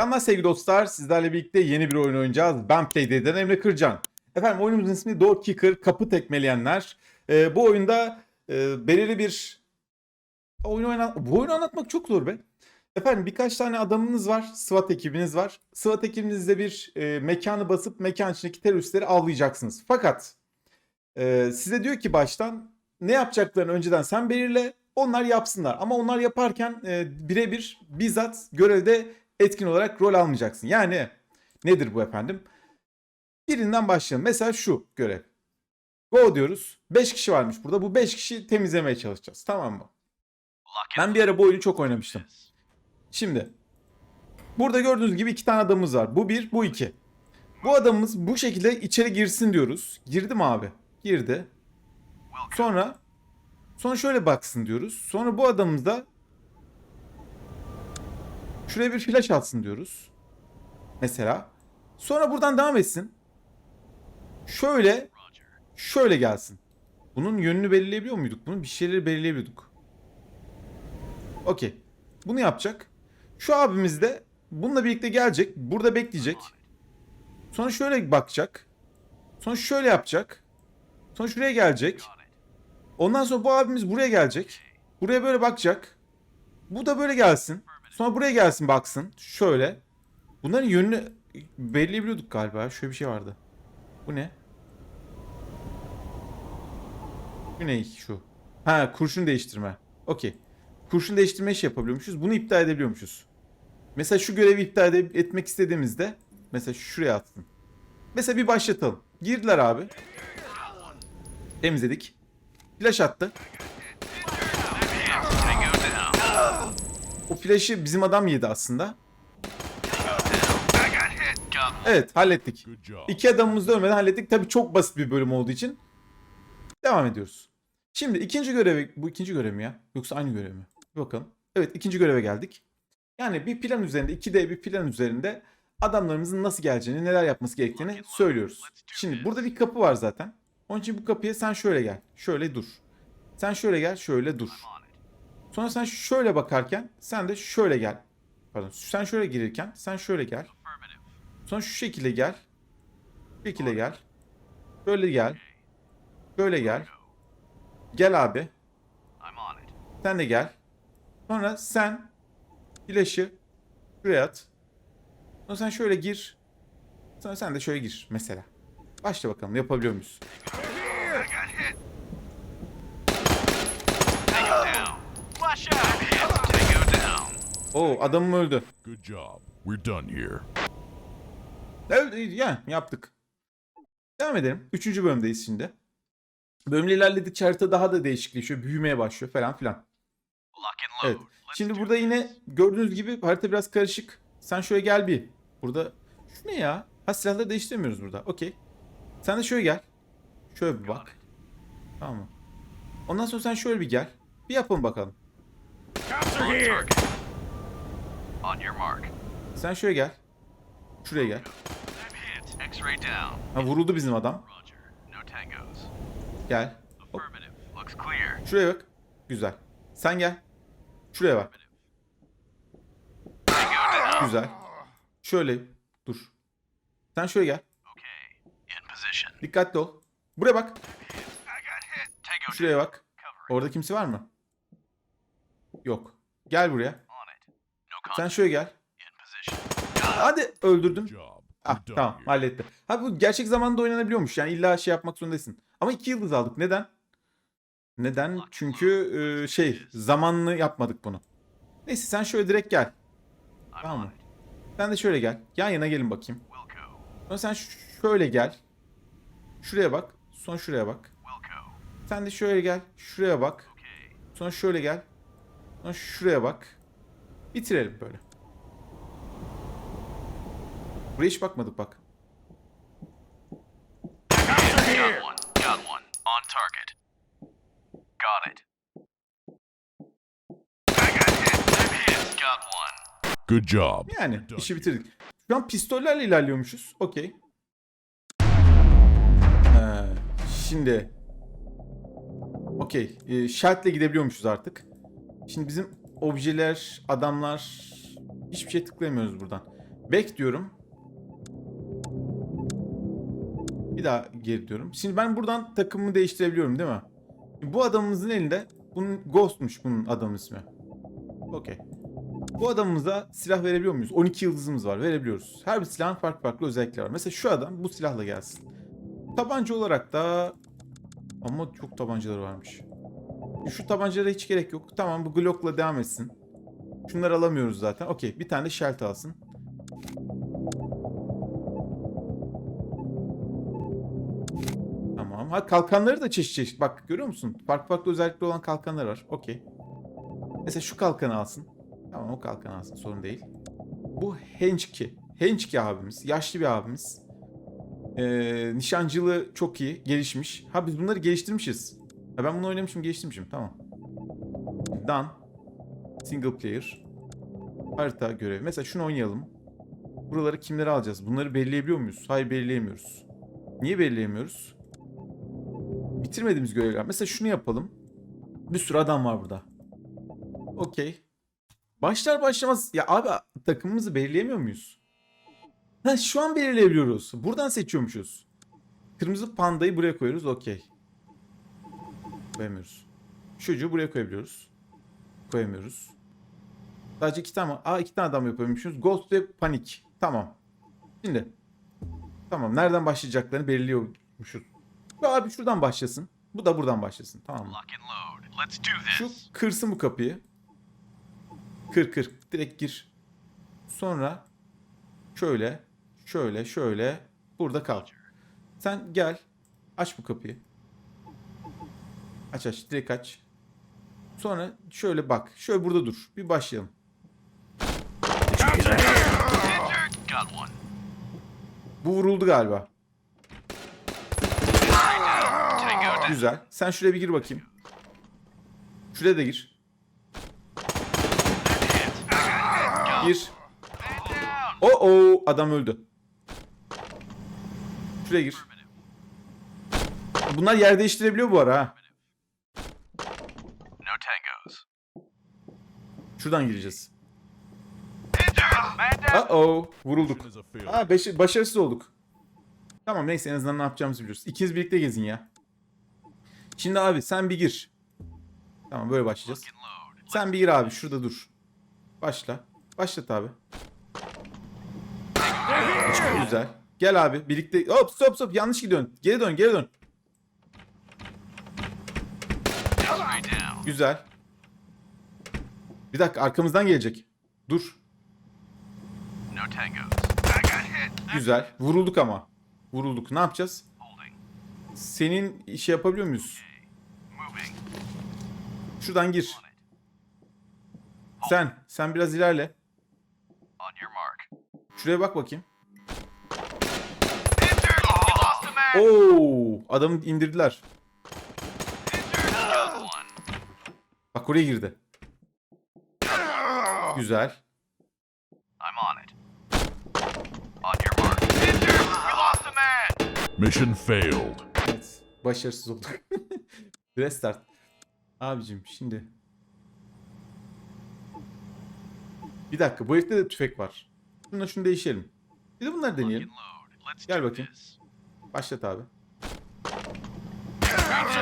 Selamlar sevgili dostlar. Sizlerle birlikte yeni bir oyun oynayacağız. Ben Playday'den Emre Kırcan. Efendim oyunumuzun ismi Door Kicker, kapı tekmeleyenler. Ee, bu oyunda e, belirli bir oyun oynan bu oyunu anlatmak çok zor be. Efendim birkaç tane adamınız var, SWAT ekibiniz var. SWAT ekibinizde bir e, mekanı basıp mekan içindeki teröristleri avlayacaksınız. Fakat e, size diyor ki baştan ne yapacaklarını önceden sen belirle, onlar yapsınlar. Ama onlar yaparken e, birebir bizzat görevde etkin olarak rol almayacaksın. Yani nedir bu efendim? Birinden başlayalım. Mesela şu görev. Go diyoruz. 5 kişi varmış burada. Bu 5 kişi temizlemeye çalışacağız. Tamam mı? Ben bir ara bu oyunu çok oynamıştım. Şimdi burada gördüğünüz gibi iki tane adamımız var. Bu bir, bu iki. Bu adamımız bu şekilde içeri girsin diyoruz. Girdi mi abi? Girdi. Sonra sonra şöyle baksın diyoruz. Sonra bu adamımız da şuraya bir flash atsın diyoruz. Mesela. Sonra buradan devam etsin. Şöyle şöyle gelsin. Bunun yönünü belirleyebiliyor muyduk? Bunun bir şeyleri belirleyebiliyorduk. Okey. Bunu yapacak. Şu abimiz de bununla birlikte gelecek. Burada bekleyecek. Sonra şöyle bakacak. Sonra şöyle yapacak. Sonra şuraya gelecek. Ondan sonra bu abimiz buraya gelecek. Buraya böyle bakacak. Bu da böyle gelsin. Sonra buraya gelsin baksın. Şöyle. Bunların yönünü belirleyebiliyorduk galiba. Şöyle bir şey vardı. Bu ne? Bu ne şu? Ha kurşun değiştirme. Okey. Kurşun değiştirme işi yapabiliyormuşuz. Bunu iptal edebiliyormuşuz. Mesela şu görevi iptal etmek istediğimizde mesela şuraya atsın. Mesela bir başlatalım. Girdiler abi. Temizledik. Flash attı. O flash'ı bizim adam yedi aslında. Evet hallettik. İki adamımız da ölmeden hallettik. Tabii çok basit bir bölüm olduğu için. Devam ediyoruz. Şimdi ikinci görevi, bu ikinci görev mi ya? Yoksa aynı görev mi? Bir bakalım. Evet ikinci göreve geldik. Yani bir plan üzerinde, 2D bir plan üzerinde adamlarımızın nasıl geleceğini, neler yapması gerektiğini söylüyoruz. Şimdi burada bir kapı var zaten. Onun için bu kapıya sen şöyle gel. Şöyle dur. Sen şöyle gel, şöyle dur. Sonra sen şöyle bakarken sen de şöyle gel. Pardon, sen şöyle girirken sen şöyle gel. Sonra şu şekilde gel. Şu şekilde gel. Böyle gel. Böyle gel. Gel abi. Sen de gel. Sonra sen flash'ı şuraya at. Sonra sen şöyle gir. Sonra sen de şöyle gir mesela. Başla bakalım yapabiliyor muyuz? Oo adamım öldü. Good job. We're done here. Evet, yani yaptık. Devam edelim. Üçüncü bölümdeyiz şimdi. Bölümle ilerledikçe harita daha da değişikleşiyor. Büyümeye başlıyor falan filan. Evet. Şimdi burada yine gördüğünüz gibi harita biraz karışık. Sen şöyle gel bir. Burada şu ne ya? Ha silahları değiştirmiyoruz burada. Okey. Sen de şöyle gel. Şöyle bir bak. Tamam mı? Ondan sonra sen şöyle bir gel. Bir yapalım bakalım. On your mark. Sen şöyle gel. Şuraya gel. X-ray down. Ha vuruldu bizim adam. Roger. No tangos. Gel. Hop. Affirmative. Looks clear. Şuraya bak. Güzel. Sen gel. Şuraya bak. Güzel. Şöyle dur. Sen şöyle gel. Okay. In position. Dikkatli ol. Buraya bak. Şuraya bak. Orada kimse var mı? Yok. Gel buraya. Sen şöyle gel. Hadi öldürdüm. Ah tamam here. halletti. Ha bu gerçek zamanda oynanabiliyormuş. Yani illa şey yapmak zorundasın. Ama iki yıldız aldık. Neden? Neden? Çünkü e, şey zamanlı yapmadık bunu. Neyse sen şöyle direkt gel. Tamam mı? Sen de şöyle gel. Yan yana gelin bakayım. Sonra sen şöyle gel. Şuraya bak. Sonra şuraya bak. Sen de şöyle gel. Şuraya bak. Sonra şöyle gel. Şuraya bak. Bitirelim böyle. Buraya hiç bakmadık bak. Got one. Got one. On target. Got it. I got hit. I'm hit. Got one. Good job. Yani işi bitirdik. Şu an pistollerle ilerliyormuşuz. Okey. Ee, şimdi. Okey. E, Shelt'le gidebiliyormuşuz artık. Şimdi bizim objeler, adamlar hiçbir şey tıklayamıyoruz buradan. Back diyorum. Bir daha geri diyorum. Şimdi ben buradan takımımı değiştirebiliyorum değil mi? Bu adamımızın elinde bunun Ghost'muş bunun adamın ismi. Okey. Bu adamımıza silah verebiliyor muyuz? 12 yıldızımız var. Verebiliyoruz. Her bir silahın farklı farklı özellikleri var. Mesela şu adam bu silahla gelsin. Tabanca olarak da ama çok tabancaları varmış. Şu tabancalara hiç gerek yok. Tamam bu Glock'la devam etsin. Şunları alamıyoruz zaten. Okey bir tane de Shelt alsın. Tamam. Ha kalkanları da çeşit çeşit. Bak görüyor musun? Farklı farklı özellikleri olan kalkanlar var. Okey. Mesela şu kalkanı alsın. Tamam o kalkanı alsın sorun değil. Bu Henchki. Henchki abimiz. Yaşlı bir abimiz. Ee, nişancılığı çok iyi. Gelişmiş. Ha biz bunları geliştirmişiz. Ha ben bunu oynamışım geliştirmişim. Tamam. Done. Single player. Harita görevi. Mesela şunu oynayalım. Buraları kimleri alacağız? Bunları belirleyebiliyor muyuz? Hayır belirleyemiyoruz. Niye belirleyemiyoruz? Bitirmediğimiz görevler. Mesela şunu yapalım. Bir sürü adam var burada. Okey. Başlar başlamaz. Ya abi takımımızı belirleyemiyor muyuz? Ha şu an belirleyebiliyoruz. Buradan seçiyormuşuz. Kırmızı pandayı buraya koyuyoruz. Okey. Koyamıyoruz. Çocuğu buraya koyabiliyoruz. Koyamıyoruz. Sadece iki tane Aa iki tane adam yapıyormuşuz. Ghost ve Panik. Tamam. Şimdi. Tamam. Nereden başlayacaklarını belirliyormuşuz. Abi şuradan başlasın. Bu da buradan başlasın. Tamam mı? Şu kırsın bu kapıyı. Kır kır. Direkt gir. Sonra şöyle, şöyle, şöyle burada kal. Sen gel. Aç bu kapıyı. Aç aç. Direkt aç. Sonra şöyle bak. Şöyle burada dur. Bir başlayalım. Bu vuruldu galiba. Güzel. Sen şuraya bir gir bakayım. Şuraya da gir. Gir. O o adam öldü. Şuraya gir. Bunlar yer değiştirebiliyor bu ara ha. Şuradan gireceğiz. Uh oh vurulduk. Aa beş- başarısız olduk. Tamam neyse en azından ne yapacağımızı biliyoruz. İkiniz birlikte gezin ya. Şimdi abi sen bir gir. Tamam böyle başlayacağız. Sen bir gir abi şurada dur. Başla. Başlat abi. Güzel. Gel abi birlikte. Hop stop stop yanlış gidiyorsun. Geri dön geri dön. Güzel. Bir dakika arkamızdan gelecek. Dur. Güzel. Vurulduk ama. Vurulduk. Ne yapacağız? Senin işi yapabiliyor muyuz? Şuradan gir. Sen. Sen biraz ilerle. Şuraya bak bakayım. Man. Oo, adamı indirdiler. Bak oraya girdi. Güzel. I'm on it. On your mark. Injured. We lost a man. Mission failed. Evet. Başarısız olduk. Restart. Abicim şimdi. Bir dakika bu herifte de tüfek var. Şununla şunu değişelim. Bir de bunları deneyelim. Gel bakayım. Başlat abi.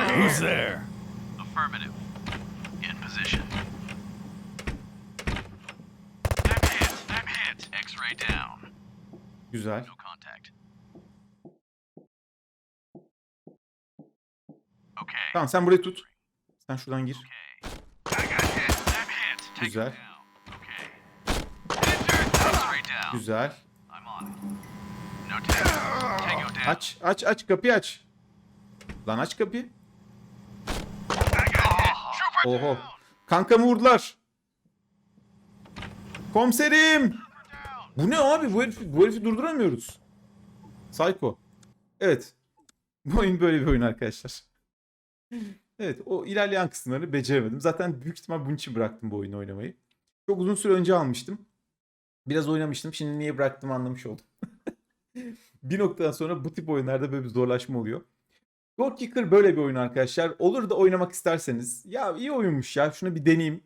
Who's there? Affirmative. In position. I'm hit. I'm hit. X-ray down. Güzel. Tamam sen burayı tut. Sen şuradan gir. Güzel. Güzel. Aç aç aç kapıyı aç. Lan aç kapıyı. Oho. Kankamı vurdular. Komiserim. Bu ne abi? Bu herifi, bu herifi durduramıyoruz. Psycho. Evet. Bu oyun böyle bir oyun arkadaşlar. Evet o ilerleyen kısımları beceremedim. Zaten büyük ihtimal bunun için bıraktım bu oyunu oynamayı. Çok uzun süre önce almıştım. Biraz oynamıştım. Şimdi niye bıraktım anlamış oldum. bir noktadan sonra bu tip oyunlarda böyle bir zorlaşma oluyor. God Kicker böyle bir oyun arkadaşlar. Olur da oynamak isterseniz. Ya iyi oyunmuş ya. Şunu bir deneyeyim.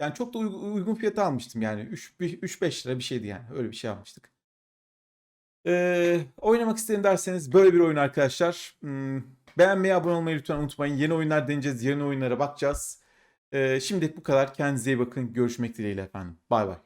Yani çok da uygun fiyata almıştım yani. 3-5 lira bir şeydi yani. Öyle bir şey almıştık. Ee, oynamak isterim derseniz böyle bir oyun arkadaşlar. Hmm, beğenmeyi, abone olmayı lütfen unutmayın. Yeni oyunlar deneyeceğiz. Yeni oyunlara bakacağız. Ee, şimdilik bu kadar. Kendinize iyi bakın. Görüşmek dileğiyle efendim. Bay bay.